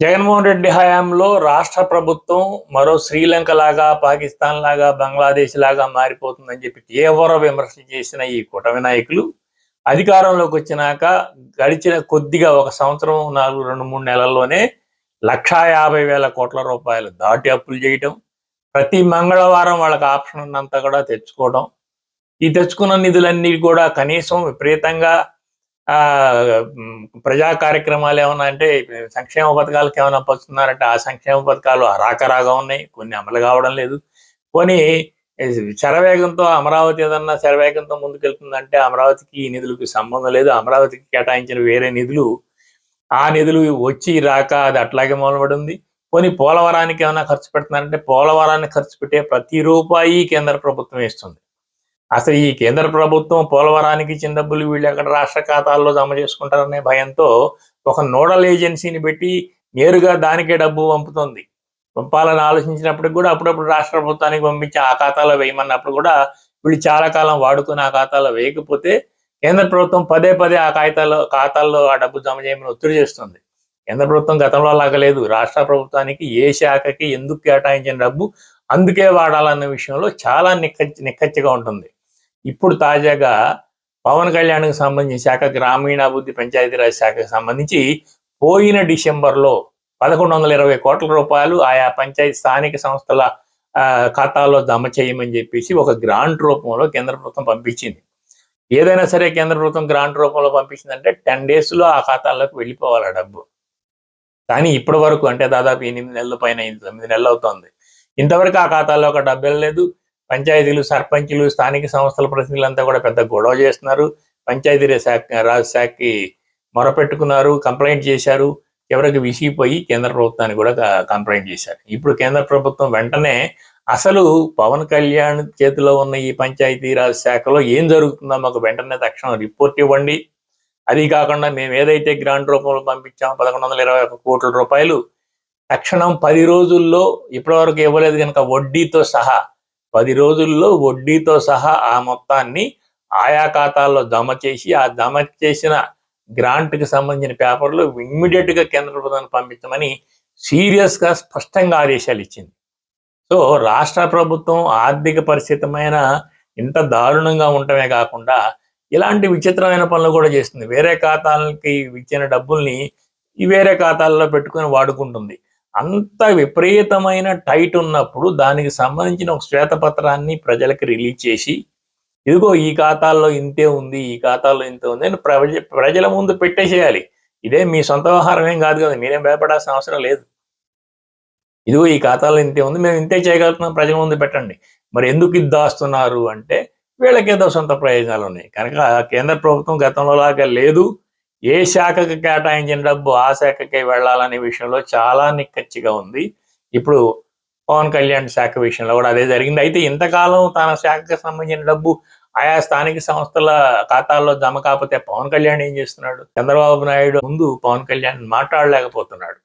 జగన్మోహన్ రెడ్డి హయాంలో రాష్ట్ర ప్రభుత్వం మరో శ్రీలంక లాగా పాకిస్తాన్ లాగా బంగ్లాదేశ్ లాగా మారిపోతుందని చెప్పి తీవ్ర విమర్శలు చేసిన ఈ కూటమి నాయకులు అధికారంలోకి వచ్చినాక గడిచిన కొద్దిగా ఒక సంవత్సరం నాలుగు రెండు మూడు నెలల్లోనే లక్షా యాభై వేల కోట్ల రూపాయలు దాటి అప్పులు చేయటం ప్రతి మంగళవారం వాళ్ళకి ఆప్షన్ ఉన్నంత కూడా తెచ్చుకోవడం ఈ తెచ్చుకున్న నిధులన్నీ కూడా కనీసం విపరీతంగా ప్రజా కార్యక్రమాలు ఏమన్నా అంటే సంక్షేమ పథకాలకు ఏమైనా పంచుతున్నారంటే ఆ సంక్షేమ పథకాలు అరాకరాగా ఉన్నాయి. కొన్ని అమలు కావడం లేదు. కొన్ని శరవేగంతో అమరావతి ఏదన్నా శరవేగంతో ముందుకెళ్తుందంటే అమరావతికి ఈ నిధులకు సంబంధం లేదు. అమరావతికి కేటాయించిన వేరే నిధులు ఆ నిధులు వచ్చి రాక అది అట్లాగే మొదలుపడి ఉంది పోనీ పోలవరానికి ఏమైనా ఖర్చు పెడుతున్నారంటే పోలవరాన్ని ఖర్చు పెట్టే ప్రతి రూపాయి కేంద్ర ప్రభుత్వం ఇస్తుంది అసలు ఈ కేంద్ర ప్రభుత్వం పోలవరానికి ఇచ్చిన డబ్బులు వీళ్ళు ఎక్కడ రాష్ట్ర ఖాతాల్లో జమ చేసుకుంటారనే భయంతో ఒక నోడల్ ఏజెన్సీని పెట్టి నేరుగా దానికే డబ్బు పంపుతుంది. పంపాలని ఆలోచించినప్పటికి కూడా అప్పుడప్పుడు రాష్ట్ర ప్రభుత్వానికి పంపించి ఆ ఖాతాలో వేయమన్నప్పుడు కూడా వీళ్ళు చాలా కాలం వాడుకుని ఆ ఖాతాలో వేయకపోతే కేంద్ర ప్రభుత్వం పదే పదే ఆ కాగితాల్లో ఖాతాల్లో ఆ డబ్బు జమ చేయమని ఒత్తిడి చేస్తుంది. కేంద్ర ప్రభుత్వం గతంలో లాగా లేదు. రాష్ట్ర ప్రభుత్వానికి ఏ శాఖకి ఎందుకు కేటాయించిన డబ్బు అందుకే వాడాలన్న విషయంలో చాలా నిక్కచ్చి నిక్కచ్చిగా ఉంటుంది. ఇప్పుడు తాజాగా పవన్ కళ్యాణ్కి సంబంధించి శాఖ గ్రామీణాభివృద్ధి పంచాయతీరాజ్ శాఖకు సంబంధించి పోయిన డిసెంబర్లో పదకొండు వందల ఇరవై కోట్ల రూపాయలు ఆయా పంచాయతీ స్థానిక సంస్థల ఆ, ఖాతాల్లో జమ చేయమని చెప్పేసి ఒక గ్రాంట్ రూపంలో కేంద్ర ప్రభుత్వం పంపించింది. ఏదైనా సరే కేంద్ర ప్రభుత్వం గ్రాంట్ రూపంలో పంపించిందంటే టెన్ డేస్లో ఆ ఖాతాల్లోకి వెళ్ళిపోవాలి ఆ డబ్బు. కానీ ఇప్పటి వరకు అంటే దాదాపు ఎనిమిది నెలల పైన తొమ్మిది నెలలు అవుతోంది. ఇంతవరకు ఆ ఖాతాలో ఒక డబ్బు వెళ్ళలేదు. పంచాయతీలు సర్పంచులు స్థానిక సంస్థల ప్రతినిధులంతా కూడా పెద్ద గొడవ చేస్తున్నారు. పంచాయతీ శాఖ రాజ్ శాఖకి మొరపెట్టుకున్నారు కంప్లైంట్ చేశారు. చివరికి విసిగిపోయి కేంద్ర ప్రభుత్వానికి కూడా కంప్లైంట్ చేశారు. ఇప్పుడు కేంద్ర ప్రభుత్వం వెంటనే అసలు పవన్ కళ్యాణ్ చేతిలో ఉన్న ఈ పంచాయతీరాజ్ శాఖలో ఏం జరుగుతుందో మాకు వెంటనే తక్షణం రిపోర్ట్ ఇవ్వండి. అది కాకుండా మేము ఏదైతే గ్రాంట్ రూపంలో పంపించామో పదకొండు వందల ఇరవై ఒక కోట్ల రూపాయలు తక్షణం పది రోజుల్లో ఇప్పటివరకు ఇవ్వలేదు కనుక వడ్డీతో సహా పది రోజుల్లో వడ్డీతో సహా ఆ మొత్తాన్ని ఆయా ఖాతాల్లో జమ చేసి ఆ జమ చేసిన గ్రాంట్కి సంబంధించిన పేపర్లు ఇమ్మీడియట్గా కేంద్ర ప్రభుత్వానికి పంపించమని సీరియస్గా స్పష్టంగా ఆదేశాలు ఇచ్చింది. సో రాష్ట్ర ప్రభుత్వం ఆర్థిక పరిస్థితమైన ఇంత దారుణంగా ఉండటమే కాకుండా ఇలాంటి విచిత్రమైన పనులు కూడా చేస్తుంది. వేరే ఖాతాలకి ఇచ్చిన డబ్బుల్ని ఈ వేరే ఖాతాల్లో పెట్టుకొని వాడుకుంటుంది. అంత విపరీతమైన టైట్ ఉన్నప్పుడు దానికి సంబంధించిన ఒక శ్వేతపత్రాన్ని ప్రజలకు రిలీజ్ చేసి ఇదిగో ఈ ఖాతాల్లో ఇంతే ఉంది ఈ ఖాతాల్లో ఇంతే ఉంది అని ప్రజ ప్రజల ముందు పెట్టేసేయాలి. ఇదే మీ సొంత వ్యవహారం ఏం కాదు కదా మీరేం భయపడాల్సిన అవసరం లేదు. ఇదిగో ఈ ఖాతాలో ఇంతే ఉంది మేము ఇంతే చేయగలుగుతున్నాం ప్రజల ముందు పెట్టండి. మరి ఎందుకు ఇది దాస్తున్నారు అంటే వీళ్ళకేదో సొంత ప్రయోజనాలు ఉన్నాయి. కనుక కేంద్ర ప్రభుత్వం గతంలో లాగా లేదు. ఏ శాఖకు కేటాయించిన డబ్బు ఆ శాఖకే వెళ్ళాలనే విషయంలో చాలా నిక్కచ్చిగా ఉంది. ఇప్పుడు పవన్ కళ్యాణ్ శాఖ విషయంలో కూడా అదే జరిగింది. అయితే ఇంతకాలం తన శాఖకు సంబంధించిన డబ్బు ఆయా స్థానిక సంస్థల ఖాతాల్లో జమ కాకపోతే పవన్ కళ్యాణ్ ఏం చేస్తున్నాడు? చంద్రబాబు నాయుడు ముందు పవన్ కళ్యాణ్ మాట్లాడలేకపోతున్నాడు.